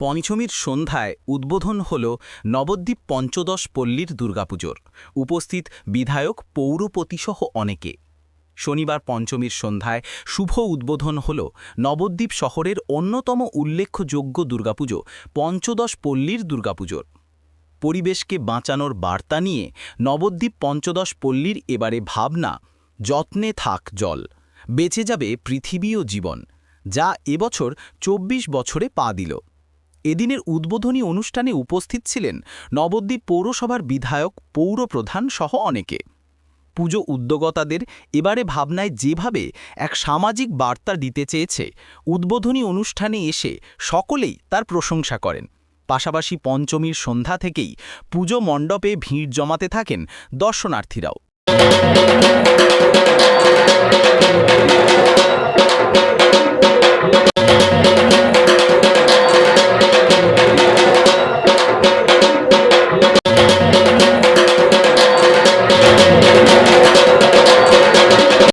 পঞ্চমীর সন্ধ্যায় উদ্বোধন হল নবদ্বীপ পঞ্চদশ পল্লীর দুর্গাপুজোর। উপস্থিত বিধায়ক পৌরপতিসহ অনেকে। শনিবার পঞ্চমীর সন্ধ্যায় শুভ উদ্বোধন হল নবদ্বীপ শহরের অন্যতম উল্লেখযোগ্য দুর্গাপুজো, পঞ্চদশ পল্লীর দুর্গাপুজোর। পরিবেশকে বাঁচানোর বার্তা নিয়ে নবদ্বীপ পঞ্চদশ পল্লীর এবারে ভাবনা, যত্নে থাক জল, বেঁচে যাবে পৃথিবী ও জীবন, যা এবছর ২৪ বছরে পা দিল। এদিনের উদ্বোধনী অনুষ্ঠানে উপস্থিত ছিলেন নবদ্বীপ পৌরসভার বিধায়ক, পৌরপ্রধান সহ অনেকে। পুজো উদ্যোগতাদের এবারে ভাবনায় যেভাবে এক সামাজিক বার্তা দিতে চেয়েছে, উদ্বোধনী অনুষ্ঠানে এসে সকলেই তার প্রশংসা করেন। পাশাপাশি পঞ্চমীর সন্ধ্যা থেকেই পুজো মণ্ডপে ভিড় জমাতে থাকেন দর্শনার্থীরাও।